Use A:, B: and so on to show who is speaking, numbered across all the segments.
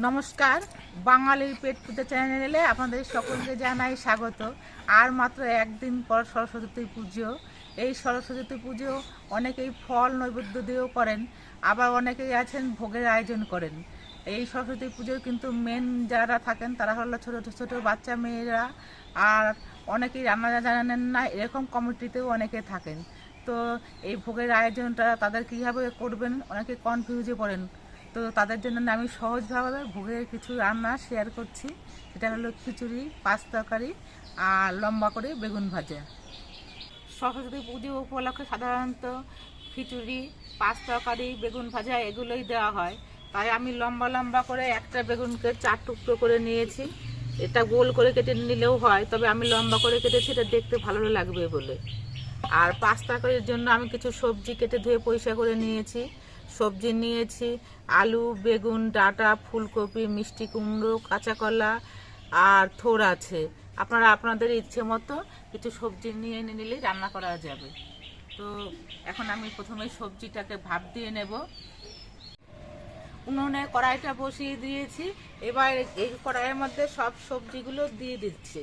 A: নমস্কার, বাঙালির পেট পুজো চ্যানেলে আপনাদের সকলকে জানাই স্বাগত। আর মাত্র একদিন পর সরস্বতী পুজো। এই সরস্বতী পুজো অনেকেই ফল, নৈবেদ্য দিয়েও করেন, আবার অনেকেই আছেন ভোগের আয়োজন করেন। এই সরস্বতী পুজোর কিন্তু মেন যারা থাকেন, তারা হলো ছোটো ছোটো বাচ্চা মেয়েরা। আর অনেকেই রান্না জানেন না, এরকম কমিটিতেও অনেকে থাকেন। তো এই ভোগের আয়োজনটা তাদের কীভাবে করবেন, অনেকে কনফিউজে পড়েন। তো তাদের জন্য আমি সহজভাবে ভোগের কিছু রান্না শেয়ার করছি। সেটা হলো খিচুড়ি, পাঁচ তরকারি আর লম্বা করে বেগুন ভাজা। সরস্বতী পুজো উপলক্ষে সাধারণত খিচুড়ি, পাঁচ তরকারি, বেগুন ভাজা এগুলোই দেওয়া হয়। তাই আমি লম্বা লম্বা করে একটা বেগুনকে চার টুকরো করে নিয়েছি। এটা গোল করে কেটে নিলেও হয়, তবে আমি লম্বা করে কেটেছি, এটা দেখতে ভালো লাগবে বলে। আর পাঁচ তরকারির জন্য আমি কিছু সবজি কেটে ধুয়ে পরিষ্কার করে নিয়েছি। সবজি নিয়েছি, আলু, বেগুন, ডাঁটা, ফুলকপি, মিষ্টি কুমড়ো, কাঁচা কলা আর থোর আছে। আপনারা আপনাদের ইচ্ছে মতো কিছু সবজি নিয়ে এনে নিলেই রান্না করা যাবে। তো এখন আমি প্রথমে সবজিটাকে ভাপ দিয়ে নেব। উনুনে কড়াইটা বসিয়ে দিয়েছি। এবার এই কড়াইয়ের মধ্যে সব সবজিগুলো দিয়ে দিচ্ছি।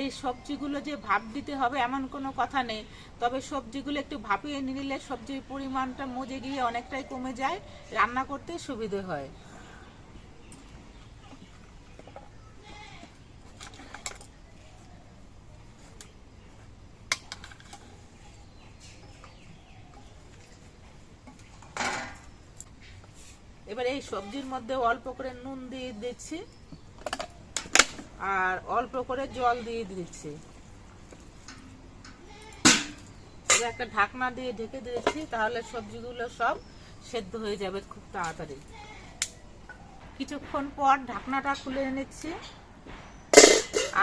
A: এই সবজিগুলো যে ভাপ দিতে হবে এমন কোনো কথা নেই। তবে সবজিগুলো একটু ভাপিয়ে নিলে সবজির পরিমাণটা মজে গিয়ে অনেকটাই কমে যায়, রান্না করতে সুবিধে হয়। এবার এই সবজির মধ্যে অল্প করে নুন দিয়ে দিচ্ছি। আর অল্প করে জল দিয়ে দিচ্ছি একটা ঢাকনা দিয়ে ঢেকে দিয়েছি, তাহলে সবজিগুলো সব সেদ্ধ হয়ে যাবে খুব তাড়াতাড়ি। কিছুক্ষণ পর ঢাকনাটা খুলে নিচ্ছি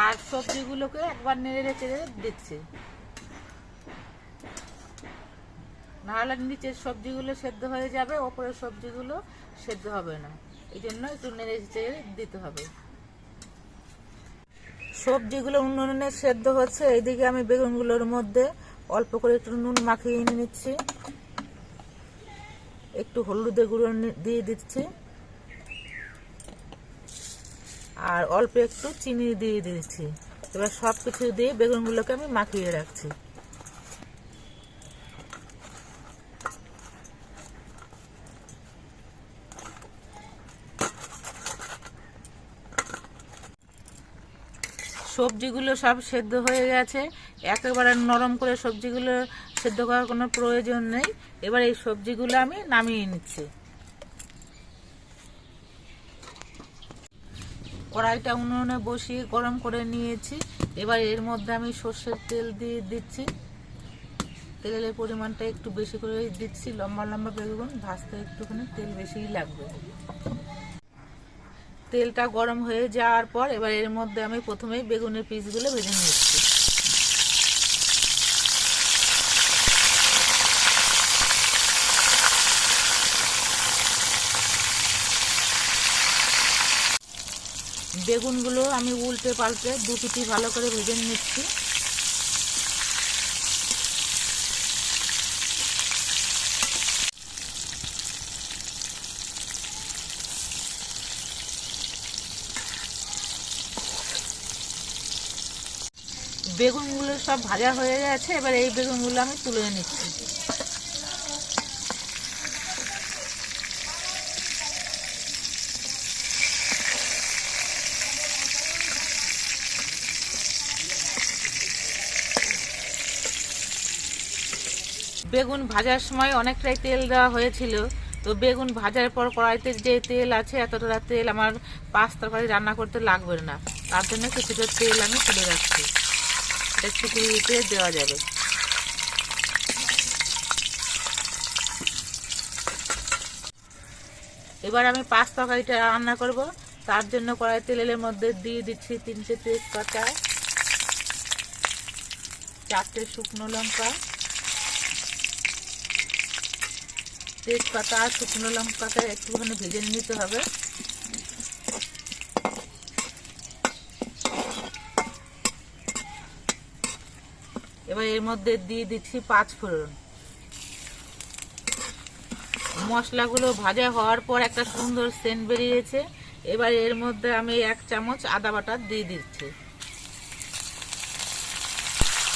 A: আর সবজিগুলোকে একবার নেড়ে চেড়ে দিচ্ছি। নাহলে নিচের সবজিগুলো সেদ্ধ হয়ে যাবে, ওপরের সবজিগুলো সেদ্ধ হবে না। এই জন্য একটু নেড়ে চেড়ে দিতে হবে। সবজিগুলো উন্নয়নে সেদ্ধ হচ্ছে। এইদিকে আমি বেগুনগুলোর মধ্যে অল্প করে একটু নুন মাখিয়ে নিচ্ছি। একটু হলুদের গুঁড়ো দিয়ে দিচ্ছি। আর অল্প একটু চিনি দিয়ে দিচ্ছি। এবার সব কিছু দিয়ে বেগুনগুলোকে আমি মাখিয়ে রাখছি। সবজিগুলো সব সেদ্ধ হয়ে গেছে। একেবারে নরম করে সবজিগুলো সেদ্ধ করার কোনো প্রয়োজন নেই। এবার এই সবজিগুলো আমি নামিয়ে নিচ্ছি। কড়াইটা উনুনে বসিয়ে গরম করে নিয়েছি। এবার এর মধ্যে আমি সর্ষের তেল দিয়ে দিচ্ছি। তেলের পরিমাণটা একটু বেশি করে দিচ্ছি। লম্বা লম্বা বেগুন, ভাজতে একটুখানি তেল বেশিই লাগবে। তেলটা গরম হয়ে যাওয়ার পর এবার এর মধ্যে আমি প্রথমেই বেগুনের পিসগুলো ভেজে নিচ্ছি বেগুনগুলো আমি উল্টে পাল্টে দু পিটি ভালো করে ভেজে নিচ্ছি বেগুনগুলো সব ভাজা হয়ে গেছে, এবার এই বেগুনগুলো আমি তুলে নিচ্ছি। বেগুন ভাজার সময় অনেকটাই তেল দেওয়া হয়েছিল, তো বেগুন ভাজার পর কড়াইতে যে তেল আছে, এতটা তেল আমার পাঁচ তরকারি রান্না করতে লাগবে না। তার জন্য কিছুটা তেল আমি তুলে রাখছি। এটা খিচুড়িতে দেওয়া যাবে। এবার আমি পাঁচ তরকারিটা রান্না করব। তার জন্য কড়াই তেলের মধ্যে দিয়ে দিচ্ছি তিনটে তেজপাতা, চারটে শুকনো লঙ্কা, তেজপাতা আর শুকনো লঙ্কাটা একটুখানি ভেজে নিতে হবে। এবার এর মধ্যে দিয়ে দিচ্ছি পাঁচ ফোড়ন। মশলাগুলো ভাজা হওয়ার পর একটা সুন্দর সেন্ট বেরিয়েছে। এবার এর মধ্যে আমি এক চামচ আদা বাটা দিয়ে দিচ্ছি।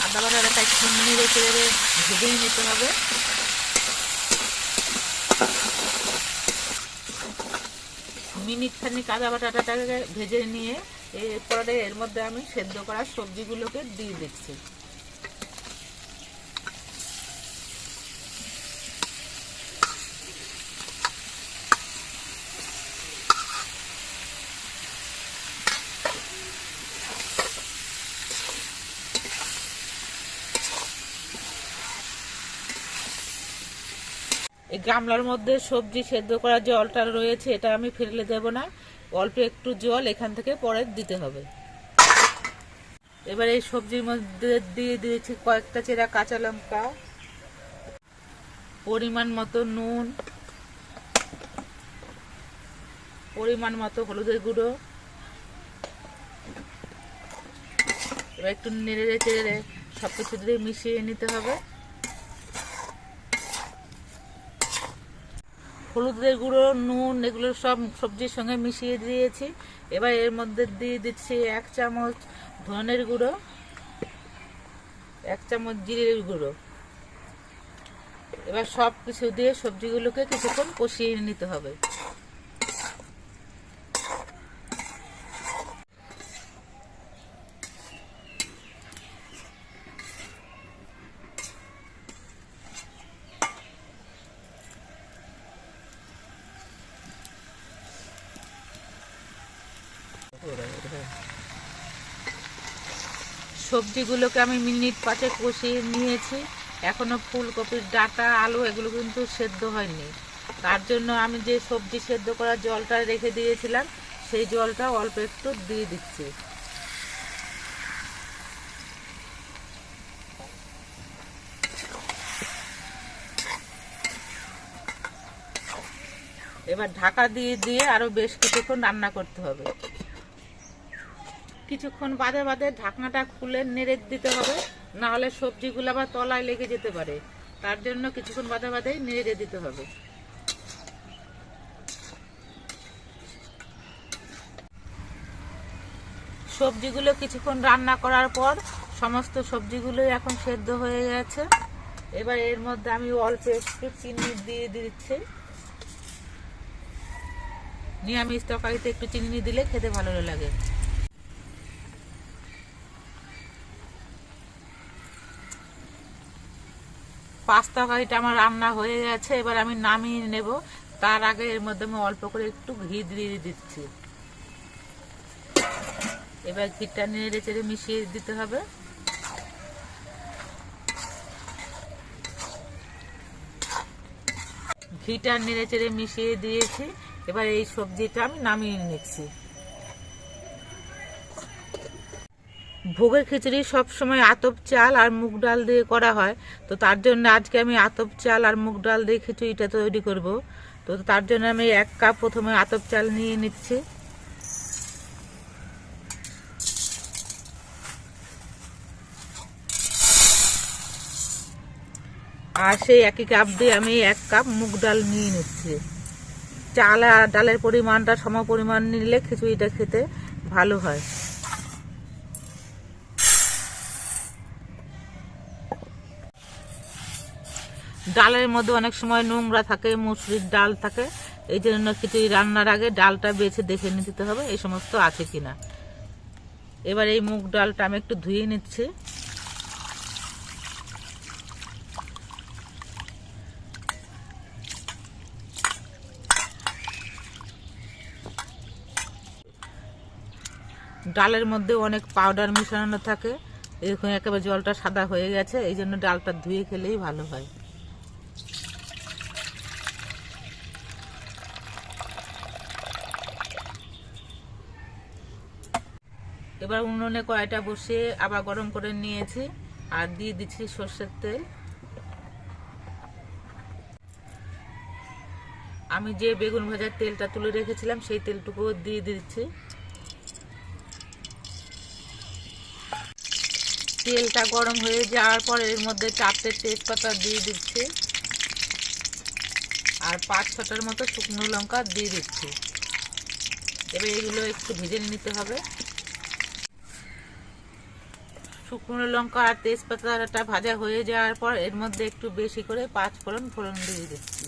A: আদা বাটাটা একটু নেড়ে চেড়ে ভেজে নিতে হবে। মিনিট খানিক আদা বাটাটাকে ভেজে নিয়ে, এরপরে এর মধ্যে আমি সেদ্ধ করা সবজিগুলোকে দিয়ে দিচ্ছি। এই গামলার মধ্যে সবজি সেদ্ধ করা জলটা রয়েছে, এটা আমি ফেলে দেব না। অল্প একটু জল এখান থেকে পরে দিতে হবে। এবার এই সবজির মধ্যে দিয়ে দিয়েছি কয়েকটা চেরা কাঁচা লঙ্কা, পরিমাণ মতো নুন, পরিমাণ মতো হলুদের গুঁড়ো। এবার একটু নেড়ে চেড়ে সব কিছু দিয়ে মিশিয়ে নিতে হবে। হলুদের গুঁড়ো, নুন, এগুলো সব সবজির সঙ্গে মিশিয়ে দিয়েছি। এবার এর মধ্যে দিয়ে দিচ্ছি এক চামচ ধনের গুঁড়ো, এক চামচ জিরের গুঁড়ো। এবার সব কিছু দিয়ে সবজিগুলোকে কিছুক্ষণ কষিয়ে নিতে হবে। সবজিগুলোকে আমি মিনিট পাঁচে কষিয়ে নিয়েছি। এখনও ফুলকপির ডাটা, আলু এগুলো কিন্তু সেদ্ধ হয়নি। তার জন্য আমি যে সবজি সেদ্ধ করা জলটা রেখে দিয়েছিলাম, সেই জলটা অল্প একটু দিয়ে দিচ্ছি। এবার ঢাকা দিয়ে দিয়ে আরও বেশ কিছুক্ষণ রান্না করতে হবে। কিছুক্ষণ বাদে বাদে ঢাকনাটা খুলে নেড়ে দিতে হবে। না হলে সবজিগুলো আবার তলায় লেগে যেতে পারে। তার জন্য কিছুক্ষণ বাদে বাদে নেড়ে দিতে হবে। সবজিগুলো কিছুক্ষণ রান্না করার পর সমস্ত সবজিগুলোই এখন সেদ্ধ হয়ে গেছে। এবার এর মধ্যে আমি অল্প একটু চিনি দিয়ে দিচ্ছি। নিরামিষ তরকারিতে একটু চিনি দিলে খেতে ভালো লাগে। পাস্তা তরকারিটা আমার রান্না হয়ে গেছে, এবার আমি নামিয়ে নেব। তার আগে এর মধ্যে আমি অল্প করে একটু ঘি দিয়ে দিচ্ছি। এবার ঘিটা নেড়ে চেড়ে মিশিয়ে দিতে হবে। ঘিটা নেড়ে চেড়ে মিশিয়ে দিয়েছি। এবার এই সবজিটা আমি নামিয়ে নিচ্ছি। ভোগের খিচুড়ি সব সময় আতপ চাল আর মুগ ডাল দিয়ে করা হয়। তো তার জন্য আজকে আমি আতপ চাল আর মুগ ডাল দিয়ে খিচুড়িটা তৈরি করব। তো তার জন্য আমি এক কাপ প্রথমে আতপ চাল নিয়ে নিচ্ছি। আর সেই একই কাপ দিয়ে আমি এক কাপ মুগ ডাল নিয়ে নিচ্ছি। চাল আর ডালের পরিমাণটা সম পরিমাণ নিলে খিচুড়িটা খেতে ভালো হয়। ডালের মধ্যে অনেক সময় নোংরা থাকে, মুসুরির ডাল থাকে। এই জন্য খিচুড়ি রান্নার আগে ডালটা বেছে দেখে নিতে হবে এই সমস্ত আছে কিনা। এবার এই মুগ ডালটা আমি একটু ধুয়ে নিচ্ছি। ডালের মধ্যে অনেক পাউডার মিশানো থাকে। এরকম একেবারে জলটা সাদা হয়ে গেছে, এই জন্য ডালটা ধুয়ে খেলেই ভালো হয়। এবার উনুনে কড়াইটা বসিয়ে আবার গরম করে নিয়েছি আর দিয়ে দিচ্ছি সর্ষের তেল। আমি যে বেগুন ভাজার তেলটা তুলে রেখেছিলাম, সেই তেলটুকু দিয়ে দিচ্ছি। তেলটা গরম হয়ে যাওয়ার পর এর মধ্যে চারটে তেজপাতা দিয়ে দিচ্ছি। আর পাঁচ ছটার মতো শুকনো লঙ্কা দিয়ে দিচ্ছি। এবার এগুলো একটু ভেজে নিতে হবে। শুকনো লঙ্কা আর তেজপাতাটা ভাজা হয়ে যাওয়ার পর এর মধ্যে একটু বেশি করে পাঁচ ফোড়ন ফোড়ন দিয়ে দিচ্ছি।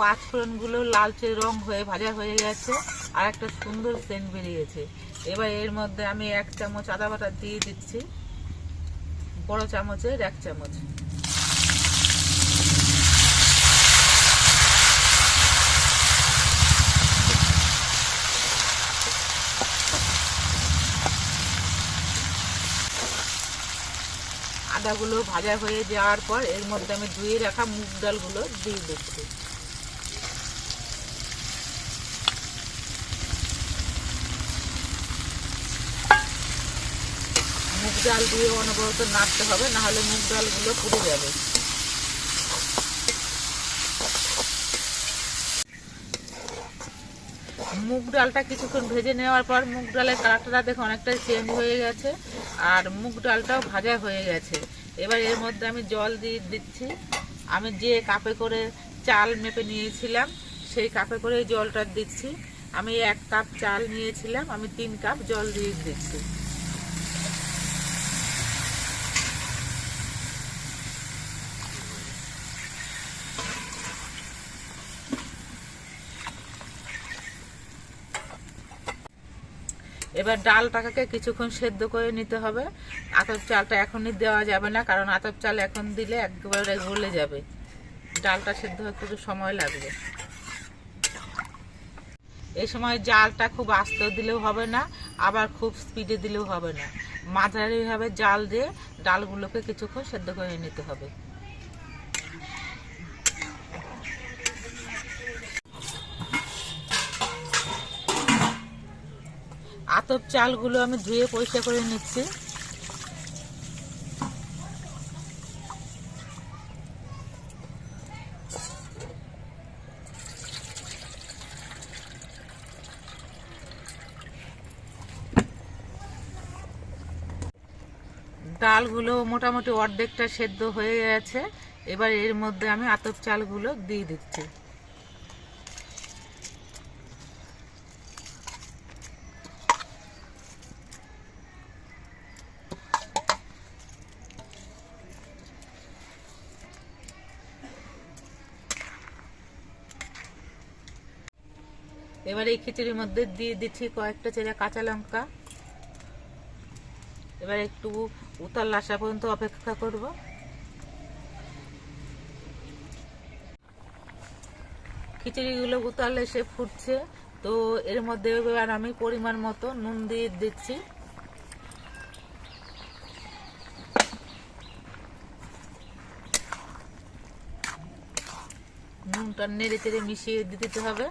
A: পাঁচ ফোড়নগুলো লালচে রং হয়ে ভাজা হয়ে গেছে আর একটা সুন্দর সেন্ট বেরিয়েছে। এবার এর মধ্যে আমি এক চামচ আদা বাটা দিয়ে দিচ্ছি। বড় চামচের এক চামচ। আদাগুলো ভাজা হয়ে যাওয়ার পর এর মধ্যে আমি ধুয়ে রাখা মুগ ডালগুলো দিয়ে দিচ্ছি। মুগ ডাল দিয়ে অনবরত নাড়তে হবে, নাহলে মুগ ডালগুলো পুড়ে যাবে। মুগ ডালটা কিছুক্ষণ ভেজে নেওয়ার পর মুগ ডালের কালারটা দেখো অনেকটাই চেঞ্জ হয়ে গেছে, আর মুগ ডালটাও ভাজা হয়ে গেছে। এবার এর মধ্যে আমি জল দিয়ে দিচ্ছি। আমি যে কাপে করে চাল মেপে নিয়েছিলাম, সেই কাপে করে জলটা দিচ্ছি। আমি এক কাপ চাল নিয়েছিলাম, আমি তিন কাপ জল দিয়ে দিচ্ছি। এবার ডালটাকে কিছুক্ষণ সেদ্ধ করে নিতে হবে। আতপ চালটা এখনই দেওয়া যাবে না, কারণ আতপ চাল এখন দিলে একেবারে গলে যাবে। ডালটা সেদ্ধ হতে একটু সময় লাগবে। এই সময় জালটা খুব আস্তে দিলেও হবে না, আবার খুব স্পিডে দিলেও হবে না। মাঝারিভাবে জাল দিয়ে ডালগুলোকে কিছুক্ষণ সেদ্ধ করে নিতে হবে। আতপ চালগুলো আমি ধুয়ে পরিষ্কার করে নিচ্ছি। ডালগুলো মোটামুটি অর্ধেকটা সেদ্ধ হয়ে গেছে। এবার এর মধ্যে আমি আতপ চালগুলো দিয়ে দিচ্ছি। এবার এই খিচুড়ির মধ্যে দিয়ে দিচ্ছি কয়েকটা চেরা কাঁচা লঙ্কা। এবার একটু উতাল আসা পর্যন্ত অপেক্ষা করব। খিচুড়িগুলো উতাল এসে ফুটছে, তো এর মধ্যে এবার আমি পরিমাণ মতো নুন দিয়ে দিচ্ছি। নুনটা নেড়ে চেড়ে মিশিয়ে দিতে হবে।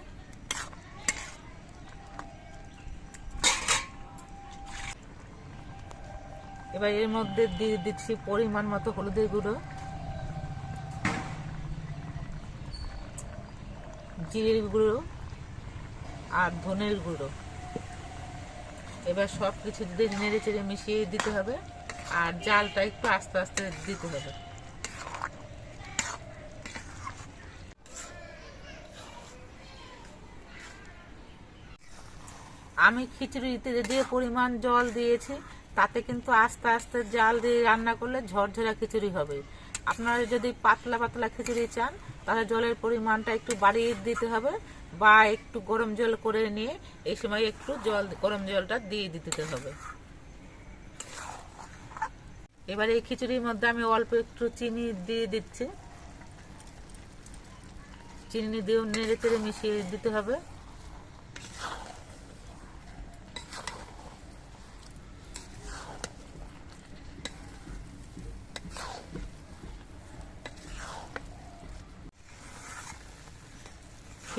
A: এবার এর মধ্যে দিয়ে দিচ্ছি পরিমাণ মতো হলুদের গুঁড়ো। জিরের গুঁড়ো আর ধনের গুঁড়ো। এবার সব কিছু দিয়ে নেড়ে চেড়ে মিশিয়ে দিতে হবে আর জালটা একটু আস্তে আস্তে দিতে হবে। আমি খিচুড়িতে যে পরিমাণ জল দিয়েছি তাতে কিন্তু আস্তে আস্তে জাল দিয়ে রান্না করলে ঝরঝরা খিচুড়ি হবে। আপনারা যদি পাতলা পাতলা খিচুড়ি চান, তাহলে জলের পরিমাণটা একটু বাড়িয়ে দিতে হবে বা একটু গরম জল করে নিয়ে এই সময় একটু জল, গরম জলটা দিয়ে দিতে হবে। এবার এই খিচুড়ির মধ্যে আমি অল্প একটু চিনি দিয়ে দিচ্ছি। চিনি দিয়ে নেড়ে চেড়ে মিশিয়ে দিতে হবে।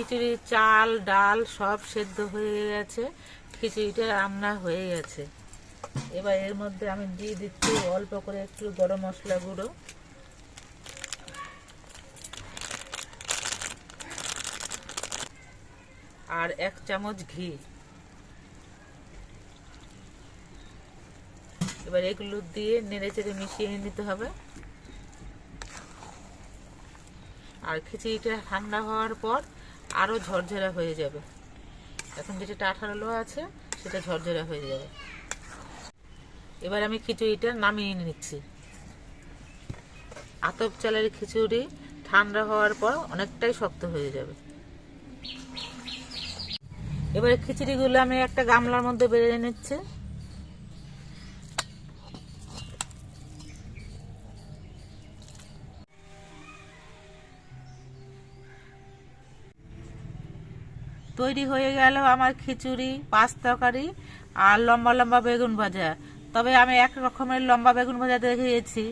A: খিচুড়ির চাল, ডাল সব সেদ্ধ হয়ে গেছে। খিচুড়িটা রান্না হয়ে গেছে। এবার এর মধ্যে আমি দিয়ে দিচ্ছি অল্প করে একটু গরম মশলা গুঁড়ো। আর এক চামচ ঘি। এবার এগুলো দিয়ে নেড়ে চেড়ে মিশিয়ে নিতে হবে। আর খিচুড়িটা ঠান্ডা হওয়ার পর আরও ঝরঝরা হয়ে যাবে। এখন যেটা আঠারো আছে, সেটা ঝরঝরা হয়ে যাবে। এবার আমি খিচুড়িটা নামিয়ে নিচ্ছি। আতপ চালের খিচুড়ি ঠান্ডা হওয়ার পর অনেকটাই শক্ত হয়ে যাবে। এবারে খিচুড়িগুলো আমি একটা গামলার মধ্যে বেড়ে নিচ্ছি। তৈরি হয়ে গেল আমার খিচুড়ি, পাঁচ তরকারি আর লম্বা লম্বা বেগুন ভাজা। তবে আমি এক রকমের লম্বা বেগুন ভাজা দেখিয়েছি।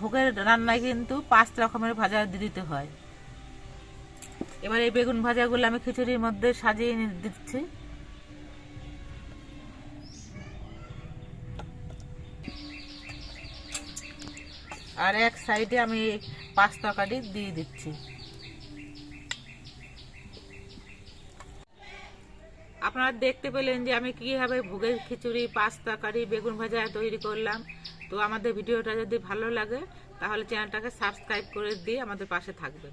A: ভোগের রান্নায় কিন্তু পাঁচ রকমের ভাজা দিতে হয়। এবার এই বেগুন ভাজাগুলো আমি খিচুড়ির মধ্যে সাজিয়ে দিচ্ছি। আর এক সাইডে আমি পাঁচ তরকারি দিয়ে দিচ্ছি। আপনারা দেখতে পেলেন যে আমি কীভাবে ভোগের খিচুড়ি পাঁচ তরকারি বেগুন ভাজা তৈরি করলাম। তো আমাদের ভিডিওটা যদি ভালো লাগে, তাহলে চ্যানেলটাকে সাবস্ক্রাইব করে দিয়ে আমাদের পাশে থাকবেন।